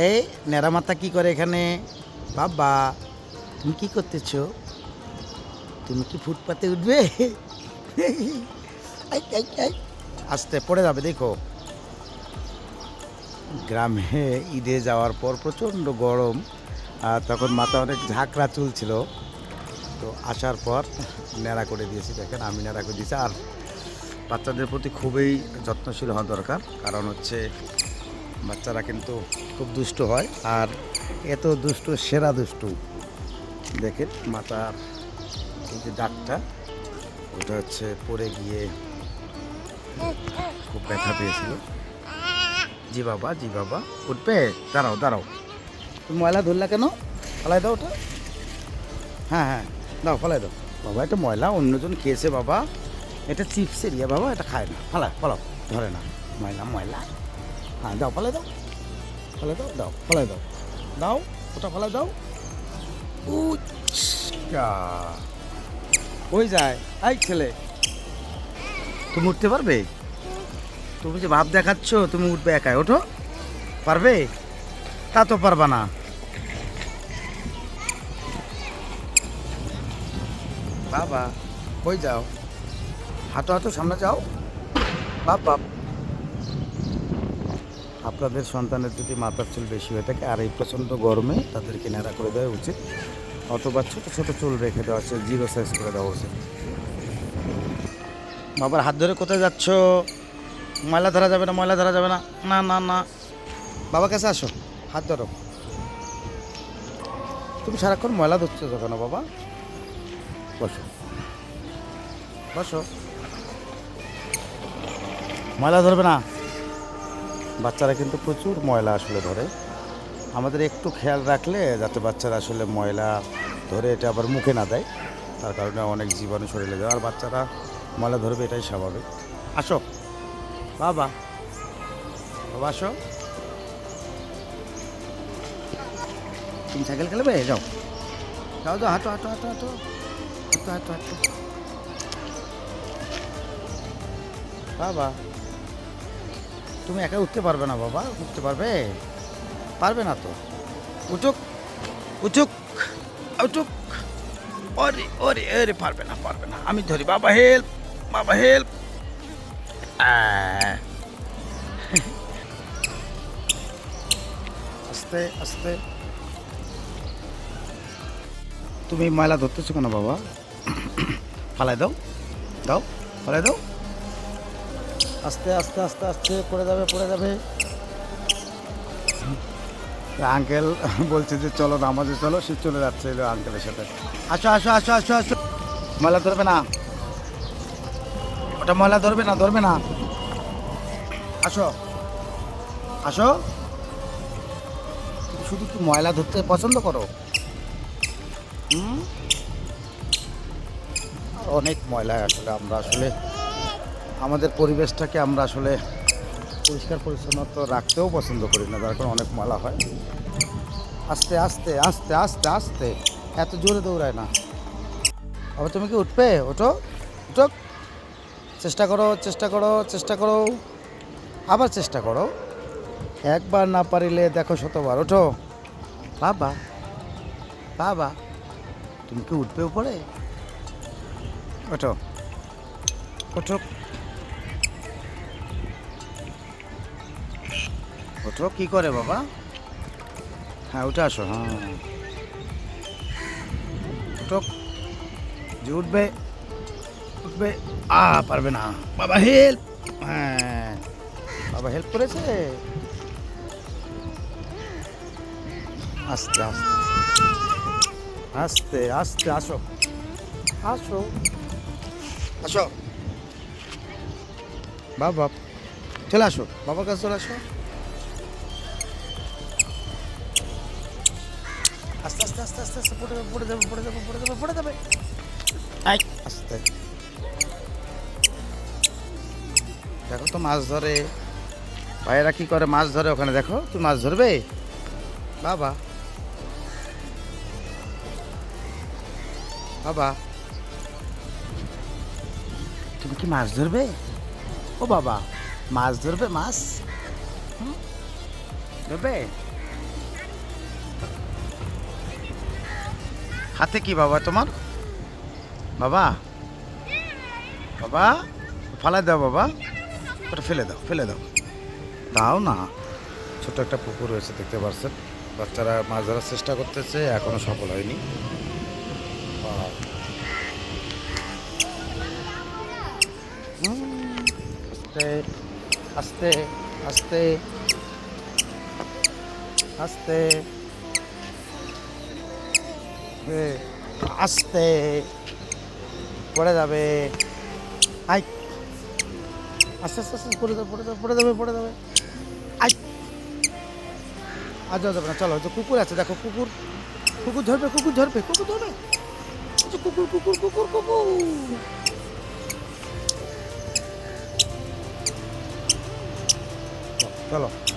এই নেড়ামাতা কি করে এখানে? বাবা, তুমি কি করতেছো? তুমি কি ফুটপাতে উঠবে। আস্তে, পড়ে যাবে, দেখো। গ্রামে ঈদে যাওয়ার পর প্রচণ্ড গরম, আর তখন মাথা অনেক ঝাঁকড়া চুল ছিল তো আসার পর ন্যাড়া করে দিয়েছি, দেখেন আমি ন্যাড়া করে দিয়েছি। আর বাচ্চাদের প্রতি খুবই যত্নশীল হওয়া দরকার, কারণ হচ্ছে বাচ্চারা কিন্তু খুব দুষ্ট হয় আর এত দুষ্ট, সেরা দুষ্টু। দেখেন মাথার এই যে দাগটা, ওটা হচ্ছে পড়ে গিয়ে খুব ব্যথা পেয়েছিল। জি বাবা জি বাবা, উঠবে? দাঁড়াও দাঁড়াও। তুমি ময়লা ধরলা কেন? ফলাই দাও ওটা। হ্যাঁ হ্যাঁ দাও, ফলাই দাও। বাবা, এটা ময়লা, অন্যজন খেয়েছে বাবা। এটা চিপসের ইয়ে বাবা, এটা খায় না। ফালায় ফলাও, ধরে না। ময়লা ময়লা। হ্যাঁ দাও ফলাই দাও। ফলাই দাও দাও ফলাই দাও। দাও, ওটা ফলাই দাও। ওই যায়। এই ছেলে। তুমি উঠতে পারবে? তুমি যে ভাব দেখাচ্ছ, তুমি উঠবে একাই। ওঠো। পারবে? তা তো পারবা না। বাবা কই যাও। হাঁটো হাঁটো, সামনে যাও। বাপ বাপ। আপনাদের সন্তানের যদি মাথার চুল বেশি হয়ে থাকে আর এই প্রচণ্ড গরমে তাদেরকে নেড়া করে দেওয়া উচিত। অথবা ছোটো ছোটো চুল রেখে দেওয়া উচিত জিরো সাইজ করে দেওয়া উচিত। বাবার হাত ধরে কোথায় যাচ্ছ? ময়লা ধরা যাবে না ময়লা ধরা যাবে না। না না না। বাবার কাছে আসো হাত ধরো। তুমি সারাক্ষণ ময়লা ধরছো কেন বাবা? বসো। বসো। ময়লা ধরবে না? বাচ্চারা কিন্তু প্রচুর ময়লা আসলে ধরে। আমাদের একটু খেয়াল রাখলে যাতে বাচ্চারা আসলে ময়লা ধরে এটা আবার মুখে না দেয়। তার কারণে অনেক জীবাণু শরীরে যায়। আর বাচ্চারা ময়লা ধরবে এটাই স্বাভাবিক। আসো। বাবা। বাবা, আসো। তুমি সাইকেল খেলবে? যাও। যাও যাও, হাঁটো হাঁটো হাঁটো হাঁটো। হাঁটো হাঁটো হাঁটো। বাবা। তুমি একা উঠতে পারবে না বাবা, উঠতে পারবে? পারবে না তো। উঠুক উঠুক উঠুক। ওরে ওরে ওরে, পারবে না পারবে না। আমি ধরি, বাবা হেল্প বাবা হেল্প আস্তে আস্তে। তুমি ময়লা ধরতেছো কেন বাবা? ফালাই দাও দাও, ফালাই দাও। আস্তে আস্তে আস্তে আস্তে পড়ে যাবে পড়ে যাবে। আঙ্কেল বলছে যে চলো নামাজে চলো। সে চলে যাচ্ছে এলো আঙ্কেলের সাথে। আসো আসো আসো আসো আসো। ময়লা ধরবে না। ওটা ময়লা ধরবে না ধরবে না। আসো। আসো। শুধু কি ময়লা ধরতে পছন্দ করো? হুম? অনেক ময়লা আসলে আমরা আসলে আমাদের পরিবেশটাকে আমরা আসলে পরিষ্কার পরিচ্ছন্নতা রাখতেও পছন্দ করি না, যার কারণে অনেক মালা হয়। আস্তে আস্তে আস্তে আস্তে আস্তে, এত জোরে দৌড়ায় না। আবার তুমি কি উঠবে? ওঠো, উঠো। চেষ্টা করো চেষ্টা করো চেষ্টা করো। আবার চেষ্টা করো। একবার না পারিলে দেখো শতবার, ওঠো। বাবা বাবা, তুমি কি উঠবে উপরে? ওঠো ওঠো। ওঠো কি করে বাবা? হ্যাঁ উঠে আসো হ্যাঁ। যে উঠবে উঠবে। আ পারবে না। বাবা হেল্প হ্যাঁ। বাবা হেল্প করেছে? আস্তে আস্তে। আস্তে আস্তে আসো। আসো। আসো। বাবা চলে আসো। বাবার কাছে চলে আসো। আস্তে আস্তে আস্তে আস্তে আস্তে পড়ে যাবে পড়ে যাবে পড়ে যাবে পড়ে যাবে পড়ে যাবে। আই আস্তে। দেখো তো মাছ ধরে। ভাইয়েরা কি করে মাছ ধরে ওখানে? দেখো তুমি মাছ ধরবে? বাবা। বাবা। তুমি কি মাছ ধরবে? ও বাবা মাছ ধরবে মাছ? ধরবে? হাতে কি বাবা তোমার? বাবা? বাবা? ফালাই দাও বাবা। ওটা ফেলে দাও ফেলে দাও। দাও না। ছোট একটা পুকুর রয়েছে, দেখতে পাচ্ছেন বাচ্চারা মাছ ধরার চেষ্টা করতেছে, এখনও সফল হয়নি। আস্তে আস্তে আস্তে আস্তে। আস্তে, পড়ে যাবে। আই। আস্তে আস্তে আস্তে, পড়ে যাবে পড়ে যাবে পড়ে যাবে পড়ে যাবে। আই। আজ যাবে না, চলো, যে কুকুর আছে, দেখো, কুকুর। কুকুর ধরবে কুকুর ধরবে কুকুর ধরবে। কুকুর কুকুর কুকুর কুকুর। চলো।